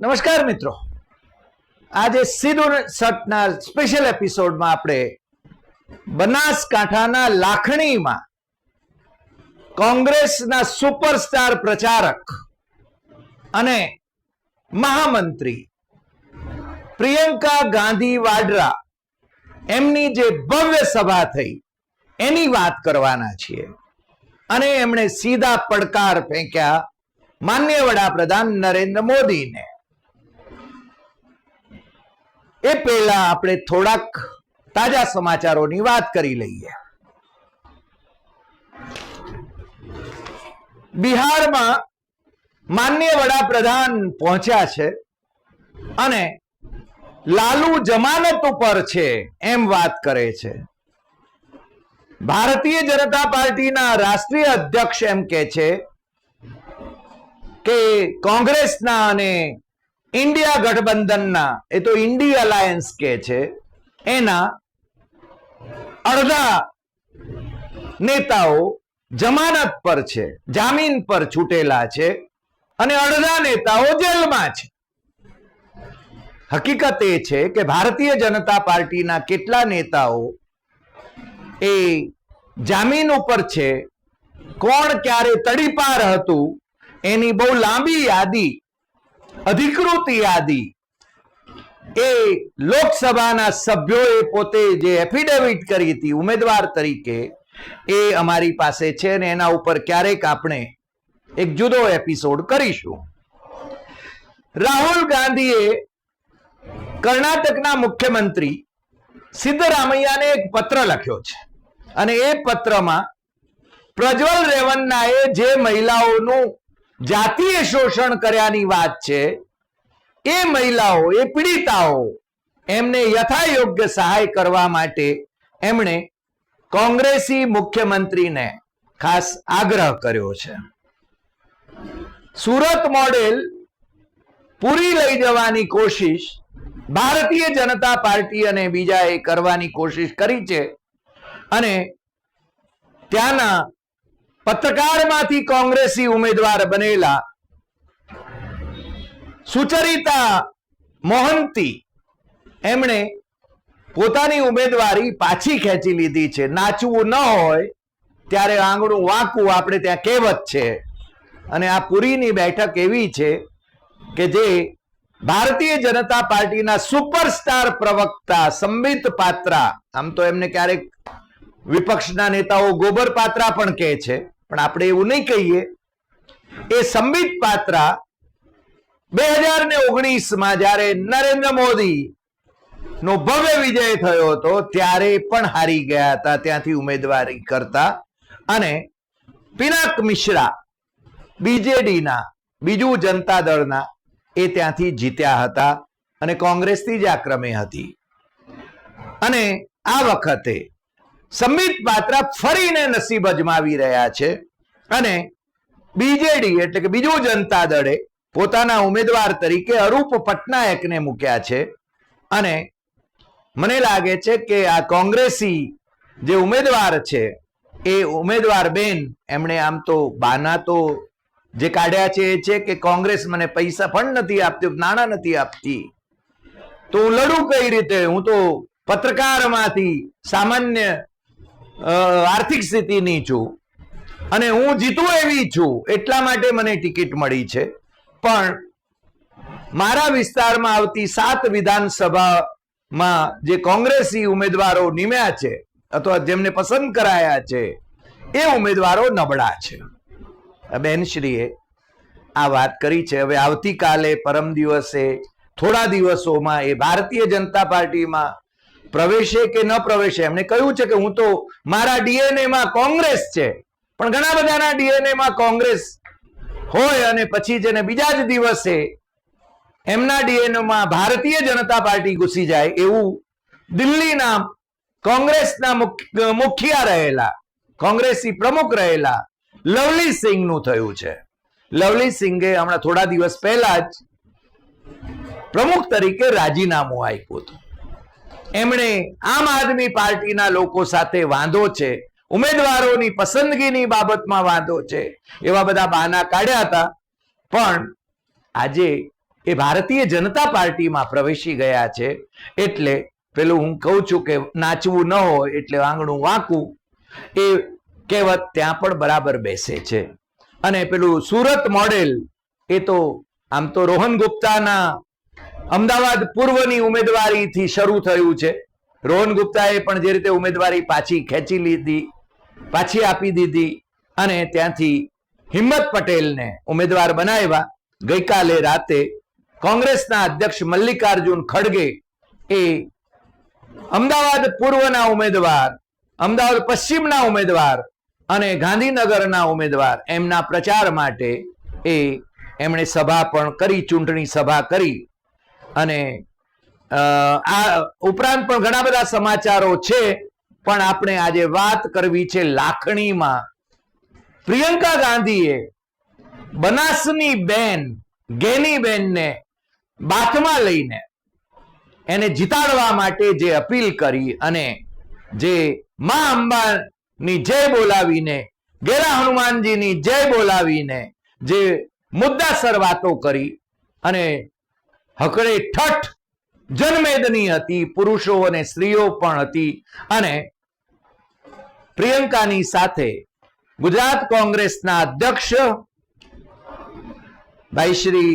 નમસ્કાર મિત્રો. આજે સીધું સટના સ્પેશિયલ એપિસોડમાં આપણે બનાસકાંઠાના લાખણીમાં કોંગ્રેસના સુપરસ્ટાર પ્રચારક અને મહામંત્રી પ્રિયંકા ગાંધી વાડરા એમની જે ભવ્ય સભા થઈ એની વાત કરવાના છીએ. અને એમણે સીધા પડકાર ફેંક્યા માન્ય વડાપ્રધાન નરેન્દ્ર મોદીને. એ પહેલા આપણે થોડાક તાજા સમાચારોની વાત કરી લઈએ. બિહારમાં માન્ય વડાપ્રધાન પહોંચ્યા છે અને લાલુ જમાનત ઉપર છે એમ વાત કરે છે. ભારતીય જનતા પાર્ટીના રાષ્ટ્રીય અધ્યક્ષ એમ કે છે કે કોંગ્રેસના અને ઇન્ડિયા ગઠબંધનના, એ તો ઇન્ડી અલાયન્સ કે છે, એના અડધા નેતાઓ જમાનત પર છે, જામીન પર છૂટેલા છે અને અડધા નેતાઓ જેલમાં છે. હકીકત એ છે કે ભારતીય જનતા પાર્ટીના કેટલા નેતાઓ એ જામીન ઉપર છે, કોણ ક્યારે તડીપાર હતું, એની બહુ લાંબી યાદી અધિકૃત યાદી એ લોકસભાના સભ્યોએ પોતે જે એફિડેવિટ કરી હતી ઉમેદવાર તરીકે, એ અમારી પાસે છે અને એના ઉપર ક્યારેક આપણે એક જુદો એપિસોડ કરીશું. રાહુલ ગાંધીએ કર્ણાટકના મુખ્યમંત્રી સિદ્ધરામૈયાને એક પત્ર લખ્યો છે. અને એ પત્રમાં પ્રજ્વલ રેવન્નાએ જે મહિલાઓનું જાતીય શોષણ કર્યાની વાત છે, એ મહિલાઓ, એ પીડિતાઓ, એમને યથાયોગ્ય સહાય કરવા માટે એમણે કોંગ્રેસી મુખ્યમંત્રીને ખાસ આગ્રહ કર્યો છે. સુરત મોડેલ પૂરી લઈ જવાની કોશિશ ભારતીય જનતા પાર્ટી અને બીજાએ કરવાની કોશિશ કરી છે અને ત્યાંના પત્રકારમાંથી કોંગ્રેસી ઉમેદવાર બનેલા સુચરિતા મોહંતી એમણે પોતાની ઉમેદવારી પાછી ખેંચી લીધી છે. નાચવું ન હોય ત્યારે આંગણું વાંકવું આપણે ત્યાં કહેવત છે. અને આ પુરીની બેઠક એવી છે કે જે ભારતીય જનતા પાર્ટીના સુપરસ્ટાર પ્રવક્તા સંબિત પાત્રા, આમ તો એમને ક્યારેક વિપક્ષના નેતાઓ ગોબર પાત્રા પણ કહે છે, પણ આપણે એવું નહીં કહીએ. એ સંબિત પાત્રા બે હજાર ને ઓગણીસમાં જ્યારે નરેન્દ્ર મોદી નો ભવ્ય વિજય થયો હતો, ત્યારે પણ હારી ગયા હતા, ત્યાંથી ઉમેદવારી કરતા. અને પિનાક મિશ્રા બીજેડીના, બીજું જનતા દળના, એ ત્યાંથી જીત્યા હતા અને કોંગ્રેસથી જ આ ક્રમે હતી. અને આ વખતે સંબિત પાત્રા ફરીને નસીબ અજમાવી રહ્યા છે અને બીજેડી એટલે કે બીજું જનતા દળે પોતાના ઉમેદવાર તરીકે અરૂપ પટનાયકને મૂક્યા છે અને મને લાગે છે કે આ કોંગ્રેસી જે ઉમેદવાર છે, એ ઉમેદવાર બેન એમણે આમ તો બાના તો જે કાઢ્યા છે એ છે કે કોંગ્રેસ મને પૈસા પણ નથી આપતી નાણાં નથી આપતી. તો હું લડું કઈ રીતે? હું તો પત્રકારમાંથી સામાન્ય આર્થિક સ્થિતિની છું. અને હું જીતું એવી છું, એટલા માટે મને ટિકિટ મળી છે. પણ મારા વિસ્તારમાં આવતી સાત વિધાનસભામાં જે કોંગ્રેસી ઉમેદવારો નીમ્યા છે, અથવા જેમને પસંદ કરાયા છે, એ ઉમેદવારો નબળા છે. બેનશ્રીએ આ વાત કરી છે. હવે આવતીકાલે પરમ દિવસે, થોડા દિવસોમાં એ ભારતીય જનતા પાર્ટીમાં પ્રવેશે કે ન પ્રવેશે? એમને કહ્યું છે કે હું તો મારા ડીએનએ માં કોંગ્રેસ છે. પણ ઘણા બધાના ડીએનએ માં કોંગ્રેસ હોય અને પછી જેને બીજા જ દિવસે એમના ડીએનએ માં ભારતીય જનતા પાર્ટી ઘૂસી જાય એવું દિલ્હીના કોંગ્રેસના મુખ- મુખિયા રહેલા, કોંગ્રેસી પ્રમુખ રહેલા લવલી સિંહનું થયું છે. લવલી સિંઘે હમણાં થોડા દિવસ પહેલા જ પ્રમુખ તરીકે રાજીનામું આપ્યું હતું. એમણે આમ આદમી પાર્ટીના લોકો સાથે વાંધો છે, ઉમેદવારોની પસંદગીની બાબતમાં વાંધો છે, એવા બધા બહાના કાઢ્યા હતા. પણ આજે એ ભારતીય જનતા પાર્ટીમાં પ્રવેશી ગયા છે, એટલે પેલું હું કહું છું કે નાચવું ન હોય એટલે આંગણું વાંકું, એ કહેવત ત્યાં પણ બરાબર બેસે છે. અને પેલું સુરત મોડેલ, એ તો આમ તો રોહન ગુપ્તાના અમદાવાદ પૂર્વની ઉમેદવારીથી શરૂ થયું છે. રોહન ગુપ્તાએ પણ જે રીતે ઉમેદવારી પાછી ખેંચી લીધી, પાછી આપી દીધી અને ત્યાંથી હિંમત પટેલને ઉમેદવાર બનાવ્યા. ગઈકાલે રાતે કોંગ્રેસના અધ્યક્ષ મલ્લિકાર્જુન ખડગે એ અમદાવાદ પૂર્વના ઉમેદવાર, અમદાવાદ પશ્ચિમના ઉમેદવાર અને ગાંધીનગરના ઉમેદવાર એમના પ્રચાર માટે એ એમણે સભા પણ કરી, ચૂંટણી સભા કરી. અને આ ઉપરાંત પણ ઘણા બધા સમાચારો છે, પણ આપણે આજે વાત કરવી છે લાખણીમાં. પ્રિયંકા ગાંધીએ બનાસની બેન ગેની બેનને બાથમાં લઈને એને જીતાડવા માટે જે અપીલ કરી અને જે મા અંબાની જય બોલાવીને ગેરા હનુમાનજીની જય બોલાવીને જે મુદ્દાસર વાતો કરી અને હકડે ઠઠ જનમેદની હતી, પુરુષો અને સ્ત્રીઓ પણ હતી. અને પ્રિયંકાની સાથે ગુજરાત કોંગ્રેસના અધ્યક્ષ ભાઈ શ્રી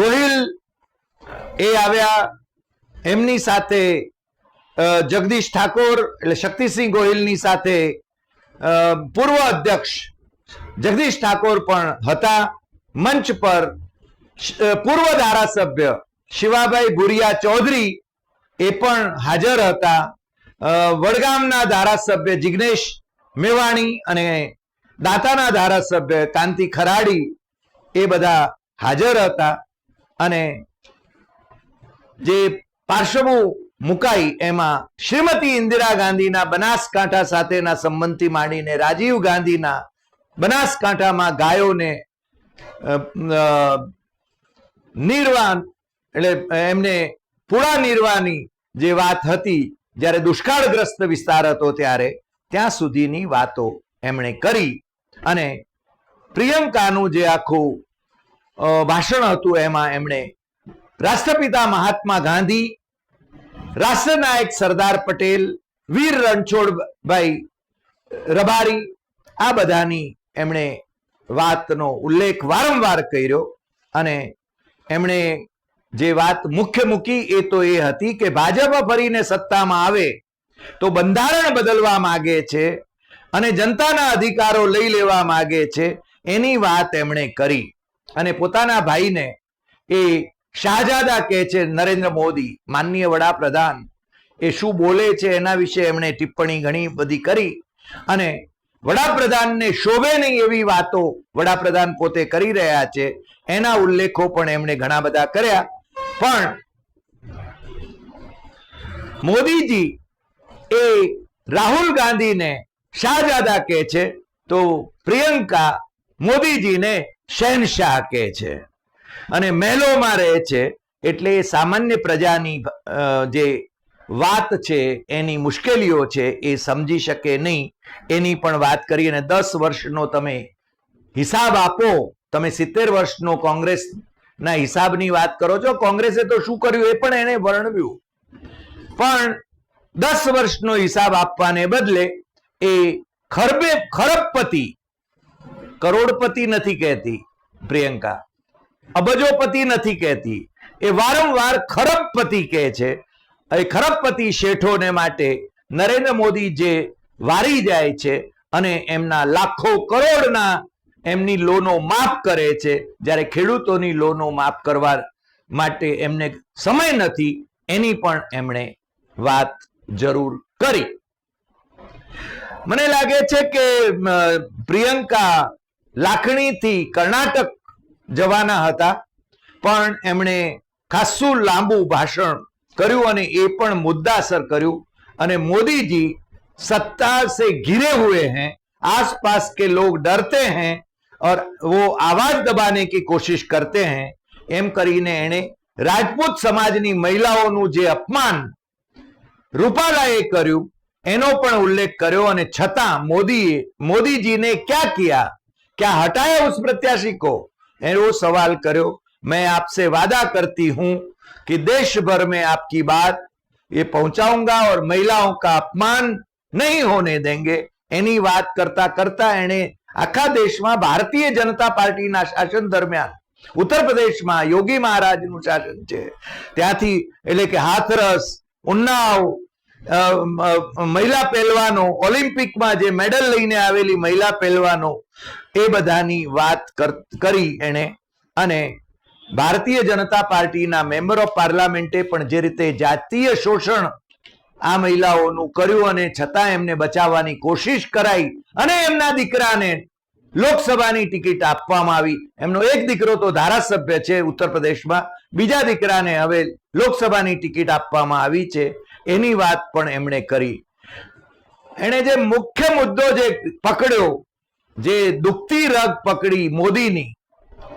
ગોહિલ એ આવ્યા. એમની સાથે જગદીશ ઠાકોર એટલે શક્તિસિંહ ગોહિલની સાથે પૂર્વ અધ્યક્ષ જગદીશ ઠાકોર પણ હતા. મંચ પર પૂર્વ ધારાસભ્ય શિવાભાઈ ભુરિયા ચૌધરી એ પણ હાજર હતા. વડગામના ધારાસભ્ય જિગ્નેશ મેવાણી અને દાતાના ધારાસભ્ય કાંતિ ખરાડી એ બધા હાજર હતા અને જે પાર્શ્વભૂ મુકાઈ એમાં શ્રીમતી ઇન્દિરા ગાંધીના બનાસકાંઠા સાથેના સંબંધથી માંડીને રાજીવ ગાંધીના બનાસકાંઠામાં ગાયોને નિર્વાણ, એટલે એમને પૂળા નિર્વાની જે વાત હતી, જ્યારે દુષ્કાળગ્રસ્ત વિસ્તાર હતો ત્યારે, ત્યાં સુધીની વાતો એમણે કરી. અને પ્રિયંકાનું જે આખું ભાષણ હતું એમાં એમણે રાષ્ટ્રપિતા મહાત્મા ગાંધી, રાષ્ટ્રનાયક સરદાર પટેલ, વીર રણછોડભાઈ રબારી, આ બધાની એમણે વાતનો ઉલ્લેખ વારંવાર કર્યો. અને એમણે જે વાત મુખ્ય મૂકી એ તો એ હતી કે ભાજપ ફરીને સત્તામાં આવે તો બંધારણ બદલવા માંગે છે અને જનતાના અધિકારો લઈ લેવા માંગે છે, એની વાત એમણે કરી. અને પોતાના ભાઈને એ શાહજાદા કહે છે, નરેન્દ્ર મોદી, માનનીય વડાપ્રધાન, એ શું બોલે છે એના વિશે એમણે ટિપ્પણી ઘણી બધી કરી અને વડાપ્રધાનને શોભે નહીં એવી વાતો વડાપ્રધાન પોતે કરી રહ્યા છે. એના ઉલ્લેખો પણ એમણે ઘણા બધા કર્યા. પણ મોદીજી એ રાહુલ ગાંધીને શાહજાદા કહે છે તો પ્રિયંકા મોદીજીને શહેનશાહ કહે છે. અને મહેલોમાં રહે છે એટલે સામાન્ય પ્રજાની જે વાત છે, એની મુશ્કેલીઓ છે, એ સમજી શકે નહીં. એની પણ વાત કરી અને દસ વર્ષનો તમે હિસાબ આપો, તમે સિત્તેર વર્ષનો કોંગ્રેસના હિસાબની વાત કરો છો, કોંગ્રેસે તો શું કર્યું? એ પણ એને વર્ણવ્યું. પણ દસ વર્ષનો હિસાબ આપવાને બદલે એ ખરબે ખરબપતિ, કરોડપતિ નથી કહેતી, પ્રિયંકા. અબજોપતિ નથી કહેતી. એ વારંવાર ખરબપતિ કહે છે. એ ખરબપતિ શેઠોને માટે નરેન્દ્ર મોદી જે વારી જાય છે અને એમના લાખો કરોડના એમની લોનો માફ કરે છે, જ્યારે ખેડૂતોની લોનો માફ કરવા માટે એમને સમય નથી, એની પણ એમણે વાત જરૂર કરી. મને લાગે છે કે પ્રિયંકા લાખણીથી કર્ણાટક જવાના હતા, પણ એમણે ખાસું લાંબુ ભાષણ કર્યું અને એ પણ મુદ્દાસર કર્યું અને મોદીજી सत्ता से घिरे हुए हैं आसपास के लोग डरते हैं और वो आवाज दबाने की कोशिश करते हैं એમ કરીને એણે રાજપૂત સમાજની મહિલાઓનું જે અપમાન રૂપાલાએ કર્યું એનો પણ ઉલ્લેખ કર્યો અને છતાં મોદીએ મોદીજીને ક્યાં કિયા ક્યાં હટાયા ઉસ પ્રત્યાશી કો એવો સવાલ કર્યો मैं आपसे वादा करती हूं कि देश भर में आपकी बात ये पहुंचाऊंगा और महिलाओं का अपमान नहीं होने देंगे એની વાત કરતા કરતા એણે આખા દેશમાં ભારતીય જનતા પાર્ટીના શાસન દરમિયાન ઉત્તર પ્રદેશમાં યોગી મહારાજનું શાસન છે ત્યાંથી એટલે કે હાથરસ ઉન્નાવ અ, અ, મહિલા પહેલવાનો ઓલિમ્પિકમાં જે મેડલ લઈને આવેલી મહિલા પહેલવાનો એ બધાની વાત કર- કરી એણે અને ભારતીય જનતા પાર્ટીના મેમ્બર ઓફ પાર્લામેન્ટે પણ જે રીતે જાતીય શોષણ આ મહિલાઓનું કર્યું અને છતાં એમને બચાવવાની કોશિશ કરાઈ અને એમના દીકરાને લોકસભાની ટિકિટ આપવામાં આવી. એમનો એક દીકરો તો ધારાસભ્ય છે ઉત્તર પ્રદેશમાં બીજા દીકરાને હવે લોકસભાની ટિકિટ આપવામાં આવી છે. એની વાત પણ એમણે કરી. એણે જે મુખ્ય મુદ્દો જે પકડ્યો, જે દુખતી રગ પકડી મોદીની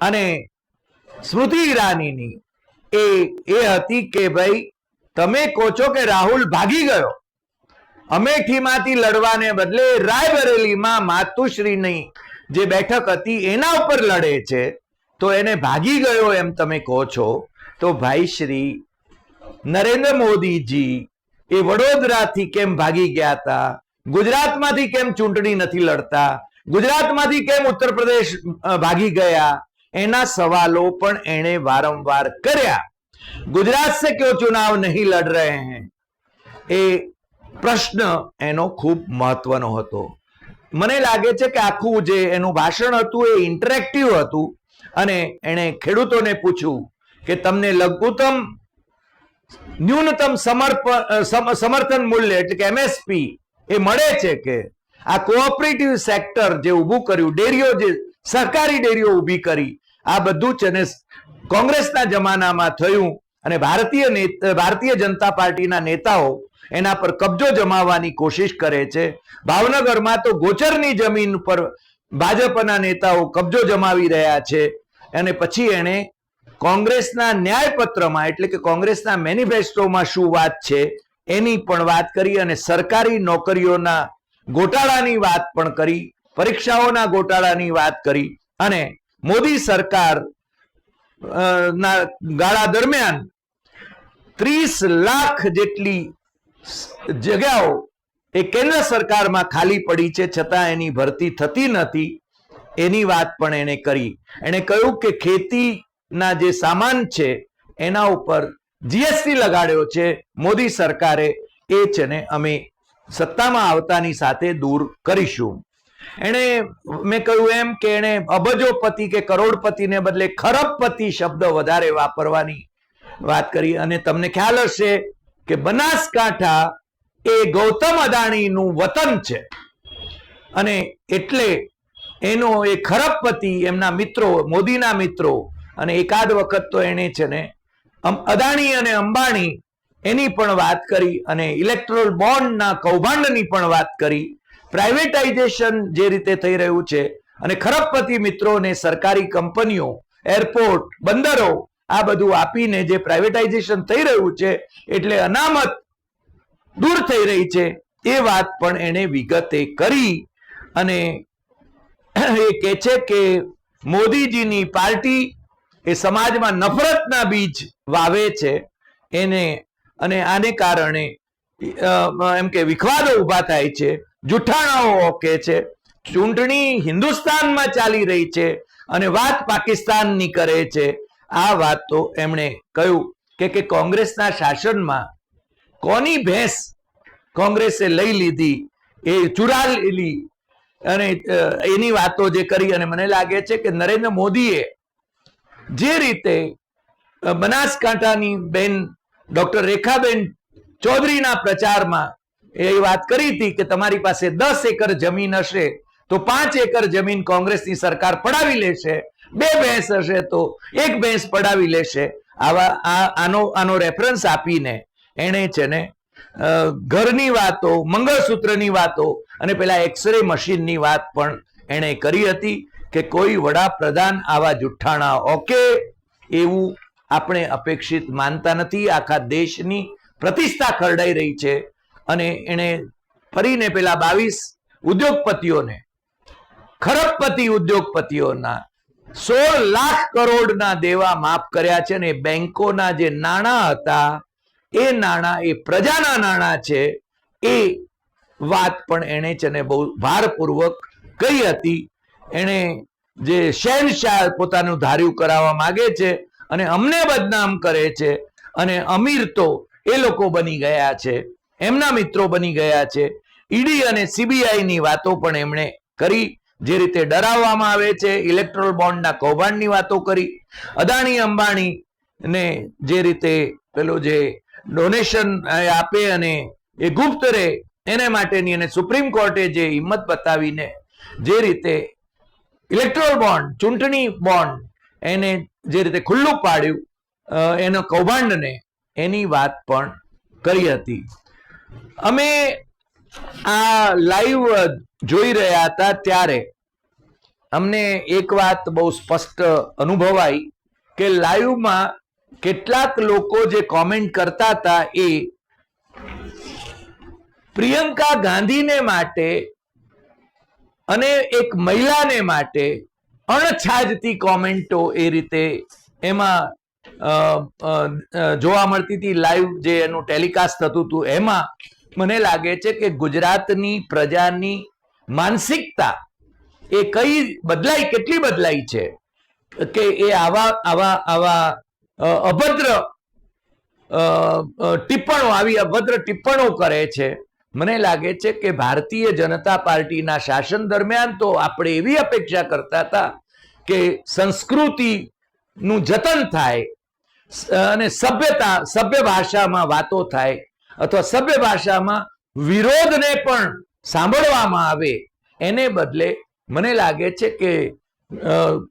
અને સ્મૃતિ ઈરાનીની. એ એ હતી કે ભાઈ, તમે કહો છો કે રાહુલ ભાગી ગયો. અમેઠીમાંથી લડવાને બદલે રાયબરેલીમાં માતુશ્રીની જે બેઠક હતી એના ઉપર લડે છે, તો એને ભાગી ગયો એમ તમે કહો છો, તો ભાઈ શ્રી નરેન્દ્ર મોદીજી એ વડોદરાથી કેમ ભાગી ગયા હતા? ગુજરાતમાંથી કેમ ચૂંટણી નથી લડતા? ગુજરાતમાંથી કેમ ઉત્તર પ્રદેશ ભાગી ગયા? એના સવાલો પણ એણે વારંવાર કર્યા. ગુજરાત સે ક્યો ચુનાવ નહીં લડ રહે હૈ? એ પ્રશ્ન એનો ખૂબ મહત્વનો હતો. મને લાગે છે કે આખું જે એનું ભાષણ હતું એ ઇન્ટરેક્ટિવ હતું અને એણે ખેડૂતોને પૂછ્યું કે તમને લઘુત્તમ, ન્યૂનતમ સમર્થન મૂલ્ય એટલે કે એમએસપી એ મળે છે કે? આ કોઓપરેટિવ સેક્ટર જે ઊભું કર્યું, ડેરીઓ જે સહકારી ડેરીઓ ઊભી કરી. આ બધું છે ને કોંગ્રેસના જમાનામાં થયું અને ભારતીય ભારતીય જનતા પાર્ટીના નેતાઓ એના પર કબજો જમાવવાની કોશિશ કરે છે. ભાવનગરમાં તો ગોચરની જમીન પર ભાજપના નેતાઓ કબજો જમાવી રહ્યા છે અને પછી એણે કોંગ્રેસના ન્યાયપત્રમાં, એટલે કે કોંગ્રેસના મેનિફેસ્ટોમાં શું વાત છે એની પણ વાત કરી અને સરકારી નોકરીઓના ગોટાળાની વાત પણ કરી. પરીક્ષાઓના ગોટાળાની વાત કરી અને મોદી સરકાર ના ગાળા દરમિયાન ત્રીસ લાખ જેટલી જગ્યાઓ એ કેન્દ્ર સરકારમાં ખાલી પડી છે, છતાં એની ભરતી થતી નથી. એની વાત પણ એણે કરી. એણે કહ્યું કે ખેતીના જે સામાન છે, એના ઉપર જીએસટી લગાડ્યો છે. મોદી સરકારે એ છે ને અમે સત્તામાં આવતાની સાથે દૂર કરીશું. એણે મેં કહ્યું એમ કે એણે અબજોપતિ કે કરોડપતિને બદલે ખરબપતિ શબ્દ વધારે વાપરવાની વાત કરી. અને તમને ખ્યાલ હશે કે બનાસકાંઠા એ ગૌતમ અદાણીનું વતન છે. અને એટલે એનો એ ખરબપતિ એમના મિત્રો, મોદીના મિત્રો અને એકાદ વખત તો એને છે ને અદાણી અને અંબાણી એની પણ વાત કરી અને ઇલેક્ટ્રોલ બોન્ડના કૌભાંડની પણ વાત કરી. પ્રાઇવેટાઇઝેશન જે રીતે થઈ રહ્યું છે અને ખરબપતિ મિત્રોને સરકારી કંપનીઓ એરપોર્ટ બંદરો આ બધું આપીને જે પ્રાઇવેટાઇઝેશન થઈ રહ્યું છે એટલે અનામત દૂર થઈ રહી છે, એ વાત પણ એણે વિગતે કરી. અને એ કહે છે કે મોદીજીની પાર્ટી એ સમાજમાં નફરતના બીજ વાવે છે. એને અને આને કારણે એમ કે વિખવાદો ઊભા થાય છે. જુઠ્ઠાણાઓ કે છે. ચૂંટણી હિન્દુસ્તાનમાં ચાલી રહી છે અને વાત પાકિસ્તાનની કરે છે. આ વાત તો એમણે કહ્યું કે કે કોંગ્રેસના શાસનમાં કોની ભેંસ કોંગ્રેસે લઈ લીધી? એ ચુરા અને એની વાતો જે કરી અને મને લાગે છે કે નરેન્દ્ર મોદીએ જે રીતે બનાસકાંઠાની બેન ડોક્ટર રેખાબેન ચૌધરીના પ્રચારમાં એ વાત કરી હતી કે તમારી પાસે દસ એકર જમીન હશે, તો પાંચ એકર જમીન કોંગ્રેસની સરકાર પડાવી લેશે, બે ભેંસ હશે તો એક ભેંસ પડાવી લેશે. આવા આનો આનો રેફરન્સ આપીને એણે છે ને ઘરની વાતો, મંગળસૂત્રની વાતો અને પેલા એક્સરે મશીનની વાત પણ એણે કરી હતી કે કોઈ વડાપ્રધાન આવા જુઠ્ઠાણા ઓકે એવું આપણે અપેક્ષિત માનતા નથી. આખા દેશની પ્રતિષ્ઠા ખરડાઈ રહી છે. અને એણે ફરીને પેલા બાવીસ ઉદ્યોગપતિઓને, ખરબપતિ ઉદ્યોગપતિઓના સોળ લાખ કરોડના દેવા માફ કર્યા છે ને બેંકોના જે નાણાં હતા, એ નાણાં, એ પ્રજાના નાણાં છે, એ વાત પણ એણે છે ને બહુ ભારપૂર્વક કહી હતી. એણે જે શહેનશાહ પોતાનું ધાર્યું કરાવવા માગે છે અને અમને બદનામ કરે છે અને અમીર તો એ લોકો બની ગયા છે. એમના મિત્રો બની ગયા છે. ઈડી અને સીબીઆઈની વાતો પણ એમણે કરી, જે રીતે ડરાવવામાં આવે છે, ઇલેક્ટ્રોલ બોન્ડના કૌભાંડની વાતો કરી, અદાણી અંબાણી ને જે રીતે પેલો જે ડોનેશન આપે અને એ ગુપ્ત રહે, એને માટેની અને સુપ્રીમ કોર્ટે જે હિંમત બતાવીને જે રીતે ઇલેક્ટ્રોલ બોન્ડ, ચૂંટણી બોન્ડ, એને જે રીતે ખુલ્લું પાડ્યું એનો કૌભાંડને એની વાત પણ કરી હતી. અમે આ લાઈવ જોઈ રહ્યા હતા ત્યારે અમને એક વાત બહુ સ્પષ્ટ અનુભવાઈ કે લાઈવમાં કેટલાક લોકો જે કોમેન્ટ કરતા હતા એ પ્રિયંકા ગાંધીને માટે અને એક મહિલાને માટે અણછાજતી કોમેન્ટો એ રીતે એમાં જોવા મળતી હતી લાઈવ જે એનું ટેલિકાસ્ટ થતું હતું, એમાં મને લાગે છે કે ગુજરાતની પ્રજાની માનસિકતા એ કઈ બદલાઈ, કેટલી બદલાઈ છે? કે એ આવા આવા આવા અભદ્ર ટિપ્પણો, આવી અભદ્ર ટિપ્પણો કરે છે. મને લાગે છે કે ભારતીય જનતા પાર્ટીના શાસન દરમિયાન તો આપણે એવી અપેક્ષા કરતા હતા કે સંસ્કૃતિનું જતન થાય અને સભ્યતા, સભ્ય ભાષામાં વાતો થાય, અથવા સભ્ય ભાષામાં વિરોધને પણ સાંભળવામાં આવે, એને બદલે મને લાગે છે કે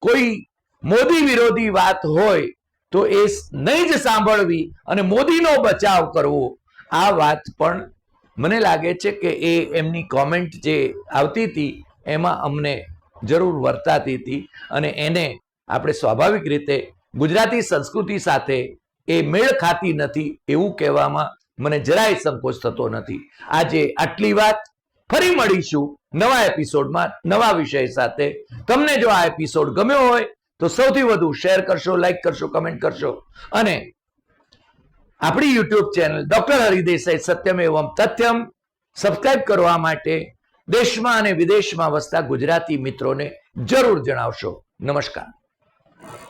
કોઈ મોદી વિરોધી વાત હોય, તો એ નહીં જ સાંભળવી અને મોદીનો બચાવ કરવો, આ વાત પણ મને લાગે છે કે એ એમની કોમેન્ટ જે આવતી હતી, એમાં અમને જરૂર વર્તાતી હતી અને એને આપણે સ્વાભાવિક રીતે ગુજરાતી સંસ્કૃતિ સાથે એ મેળ ખાતી નથી એવું કહેવામાં મને જરાય સંકોચ થતો નથી. આજે આટલી વાત ફરી મળીશું નવા એપિસોડમાં નવા વિષય સાથે. તમને જો આ એપિસોડ ગમ્યો હોય તો સૌથી વધુ શેર કરશો, લાઈક કરશો, કમેન્ટ કરશો. અને આપણી YouTube channel doctor Hari Desai Satyam Evam Tathyam subscribe કરવા માટે દેશમાં અને વિદેશમાં વસતા ગુજરાતી મિત્રોને જરૂર જણાવશો. નમસ્કાર. you